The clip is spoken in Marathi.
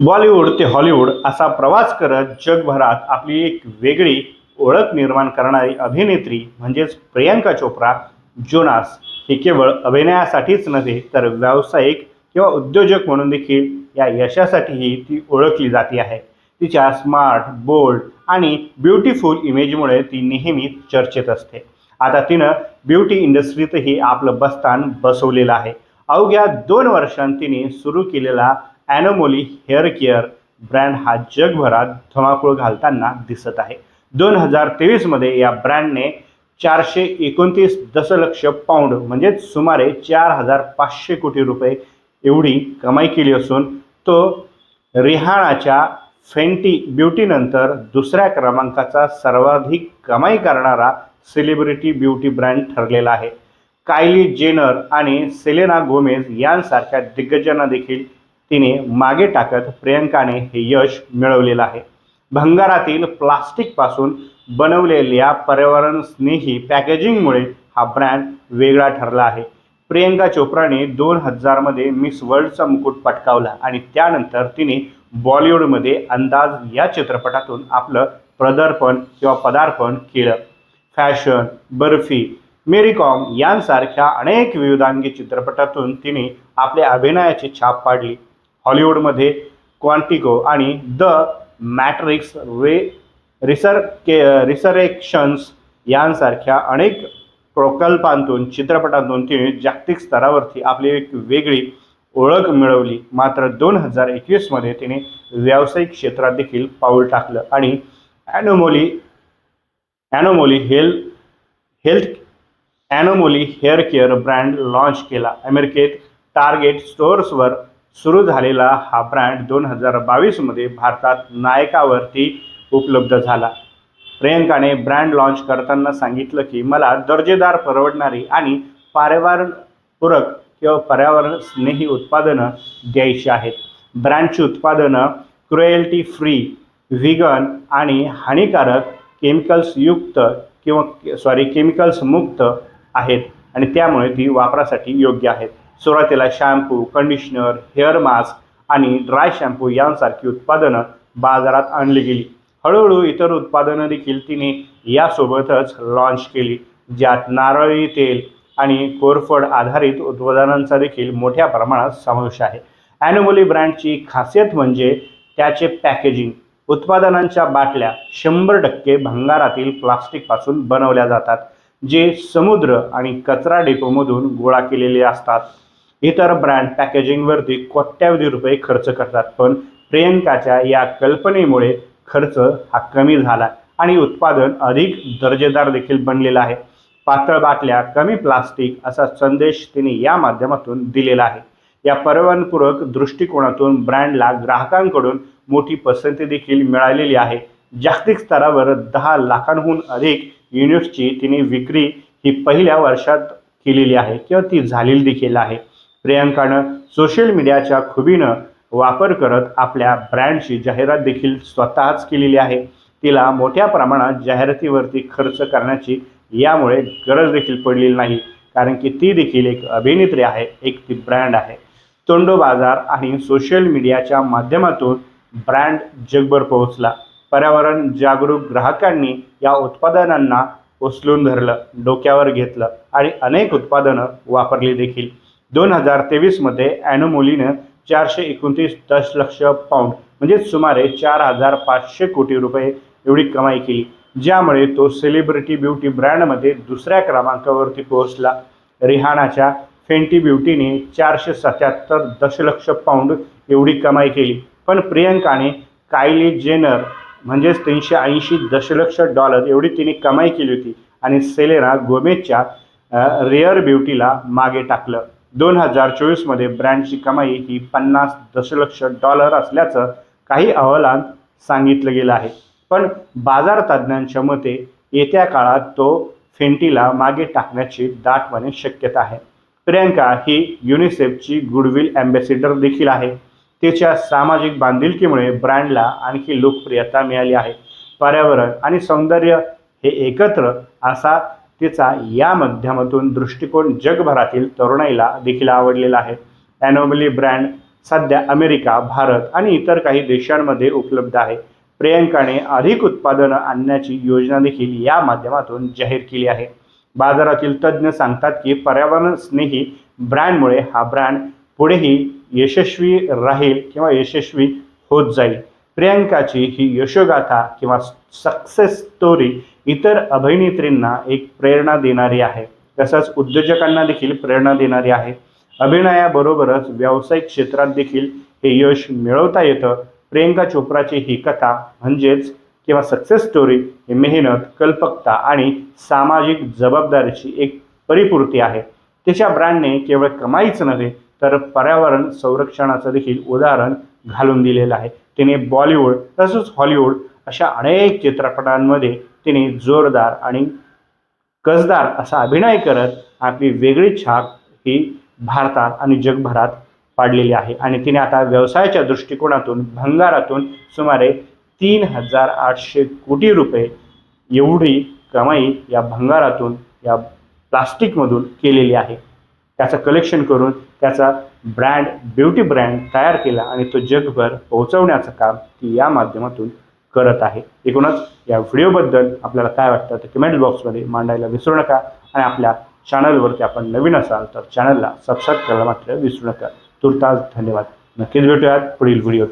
बॉलिवूड ते हॉलिवूड असा प्रवास करत जगभरात आपली एक वेगळी ओळख निर्माण करणारी अभिनेत्री म्हणजेच प्रियांका चोप्रा जोनास ही केवळ अभिनयासाठीच नव्हे तर व्यावसायिक किंवा उद्योजक म्हणून देखील या यशासाठीही ती ओळखली जाते आहे. तिच्या स्मार्ट बोल्ड आणि ब्युटिफुल इमेजमुळे ती नेहमी चर्चेत असते. आता तिनं ब्युटी इंडस्ट्रीतही आपलं बस्तान बसवलेलं आहे. अवघ्या दोन वर्षांत तिने सुरू केलेला ॲनोमोली हेअर केअर ब्रँड हा जगभरात धुमाकूळ घालताना दिसत आहे. दोन हजार तेवीसमध्ये या ब्रँडने चारशे एकोणतीस दशलक्ष पाऊंड म्हणजेच सुमारे चार हजार पाचशे कोटी रुपये एवढी कमाई केली असून तो रिहाणाच्या फेंटी ब्युटीनंतर दुसऱ्या क्रमांकाचा सर्वाधिक कमाई करणारा सेलिब्रिटी ब्युटी ब्रँड ठरलेला आहे. कायली जेनर आणि सेलेना गोमेज यांसारख्या दिग्गजांना देखील तिने मागे टाकत प्रियंकाने हे यश मिळवलेलं आहे. भंगारातील प्लास्टिकपासून बनवलेल्या पर्यावरणस्नेही पॅकेजिंगमुळे हा ब्रँड वेगळा ठरला आहे. प्रियंका चोप्राने दोन हजारमध्ये मिस वर्ल्डचा मुकुट पटकावला आणि त्यानंतर तिने बॉलिवूडमध्ये अंदाज या चित्रपटातून आपलं प्रदर्पण किंवा पदार्पण केलं. फॅशन बर्फी मेरी कॉम यांसारख्या अनेक विविधांगी चित्रपटातून तिने आपल्या अभिनयाची छाप पाडली. हॉलिवूडमध्ये क्वांटिको आणि द मॅट्रिक्स रे रिसर के रिसरेक्शन्स यांसारख्या अनेक प्रकल्पांतून चित्रपटांतून तिने जागतिक स्तरावरती आपली एक वेगळी ओळख मिळवली. मात्र दोन हजार एकवीसमध्ये तिने व्यावसायिक क्षेत्रात देखील पाऊल टाकलं आणि anomaly anomaly hel health anomaly hair care brand launch केला. अमेरिकेत टार्गेट स्टोअर्सवर सुरू झालेला हा ब्रँड दोन हजार बावीसमध्ये भारतात नायकावरती उपलब्ध झाला. प्रियंकाने ब्रँड लॉन्च करताना सांगितलं की मला दर्जेदार परवडणारी आणि पर्यावरणपूरक किंवा पर्यावरण स्नेही उत्पादनं द्यायची आहेत. ब्रँडची उत्पादनं क्रुएल्टी फ्री व्हिगन आणि हानिकारक केमिकल्सयुक्त किंवा सॉरी केमिकल्स मुक्त आहेत आणि त्यामुळे ती वापरासाठी योग्य आहेत. सुरुवातीला शॅम्पू कंडिशनर हेअर मास्क आणि ड्राय शॅम्पू यांसारखी उत्पादनं बाजारात आणली गेली. हळूहळू इतर उत्पादनं देखील तिने यासोबतच लॉन्च केली ज्यात नारळी तेल आणि कोरफड आधारित उत्पादनांचा देखील मोठ्या प्रमाणात समावेश आहे. ॲनोमोली ब्रँडची खासियत म्हणजे त्याचे पॅकेजिंग उत्पादनांच्या बाटल्या शंभर टक्के भंगारातील प्लास्टिकपासून बनवल्या जातात जे समुद्र आणि कचरा डेपोमधून गोळा केलेले असतात. इतर ब्रँड पॅकेजिंगवरती कोट्यावधी रुपये खर्च करतात. पण प्रियंकाच्या या कल्पनेमुळे खर्च हा कमी झाला आणि उत्पादन अधिक दर्जेदार देखील बनलेलं आहे. पातळ बाटल्या कमी प्लास्टिक असा संदेश तिने या माध्यमातून दिलेला आहे. या पर्यावरणपूरक दृष्टिकोनातून ब्रँडला ग्राहकांकडून मोठी पसंती देखील मिळालेली आहे. जागतिक स्तरावर दहा लाखांहून अधिक युनिट्सची तिने विक्री ही पहिल्या वर्षात केलेली आहे किंवा ती झालेली देखील आहे. प्रियांकानं सोशल मीडियाच्या खुबीनं वापर करत आपल्या ब्रँडची जाहिरात देखील स्वतःच केलेली आहे. तिला मोठ्या प्रमाणात जाहिरातीवरती खर्च करण्याची यामुळे गरज देखील पडलेली नाही. कारण की ती देखील एक अभिनेत्री आहे एक ती ब्रँड आहे. तोंडो बाजार आणि सोशल मीडियाच्या माध्यमातून ब्रँड जगभर पोहोचला. पर्यावरण जागरूक ग्राहकांनी या उत्पादनांना उचलून धरलं डोक्यावर घेतलं आणि अनेक उत्पादनं वापरली देखील. दोन हजार तेवीसमध्ये ॲनोमोलीनं चारशे एकोणतीस दशलक्ष पाऊंड म्हणजेच सुमारे चार हजार पाचशे कोटी रुपये एवढी कमाई केली ज्यामुळे तो सेलिब्रिटी ब्युटी ब्रँडमध्ये दुसऱ्या क्रमांकावरती पोहोचला. रिहानाच्या फेंटी ब्युटीने चारशे सत्याहत्तर दशलक्ष पाऊंड एवढी कमाई केली पण प्रियंकाने कायली जेनर म्हणजेच तीनशे ऐंशी दशलक्ष डॉलर एवढी तिने कमाई केली होती आणि सेलेना गोमेजच्या रेअर ब्युटीला मागे टाकलं. दोन हजार चोवीसमध्ये ब्रँडची कमाई ही पन्नास दशलक्ष डॉलर असल्याचं काही अहवालात सांगितलं गेलं आहे. पण बाजार तज्ज्ञांच्या मते येत्या काळात तो फेंटीला मागे टाकण्याची दाटपणे शक्यता आहे. प्रियांका ही युनिसेफची गुडविल ॲम्बॅसिडर देखील आहे. तिच्या सामाजिक बांधिलकीमुळे ब्रँडला आणखी लोकप्रियता मिळाली आहे. पर्यावरण आणि सौंदर्य हे एकत्र असा तिचा या माध्यमातून दृष्टिकोन जगभरातील तरुणाईला देखील आवडलेला आहे. ॲनोमली ब्रँड सध्या अमेरिका भारत आणि इतर काही देशांमध्ये उपलब्ध आहे. प्रियंकाने अधिक उत्पादनं आणण्याची योजना देखील या माध्यमातून जाहीर केली आहे. बाजारातील तज्ज्ञ सांगतात की पर्यावरण स्नेही ब्रँडमुळे हा ब्रँड पुढेही यशस्वी राहील किंवा यशस्वी होत जाईल. प्रियंकाची ही यशोगाथा किंवा सक्सेस स्टोरी इतर अभिनेत्रींना एक प्रेरणा देणारी आहे. तसंच उद्योजकांना देखील प्रेरणा देणारी आहे. अभिनयाबरोबरच व्यावसायिक क्षेत्रात देखील हे यश मिळवता येतं. प्रियंका चोप्राची ही कथा म्हणजेच किंवा सक्सेस स्टोरी ही मेहनत कल्पकता आणि सामाजिक जबाबदारीची एक परिपूर्ती आहे. तिच्या ब्रँडने केवळ कमाईच नव्हे तर पर्यावरण संरक्षणाचं देखील उदाहरण घालून दिलेलं आहे. तिने बॉलिवूड तसंच हॉलिवूड अशा अनेक चित्रपटांमध्ये तिने जोरदार आणि कसदार असा अभिनय करत आपली वेगळी छाप ही भारतात आणि जगभरात पाडलेली आहे. आणि तिने आता व्यवसायाच्या दृष्टिकोनातून भंगारातून सुमारे तीन हजार आठशे कोटी रुपये एवढी कमाई या भंगारातून या प्लास्टिकमधून केलेली आहे. त्याचं कलेक्शन करून त्याचा ब्रँड ब्युटी ब्रँड तयार केला आणि तो जगभर पोहोचवण्याचं काम ती या माध्यमातून करत आहे. एकूणच या व्हिडिओबद्दल आपल्याला काय वाटतं ते कमेंट बॉक्समध्ये मांडायला विसरू नका आणि आपल्या चॅनलवरती आपण नवीन असाल तर चॅनलला सबस्क्राईब करायला मात्र विसरू नका. तुर्तास धन्यवाद. नक्कीच भेटूयात पुढील व्हिडिओ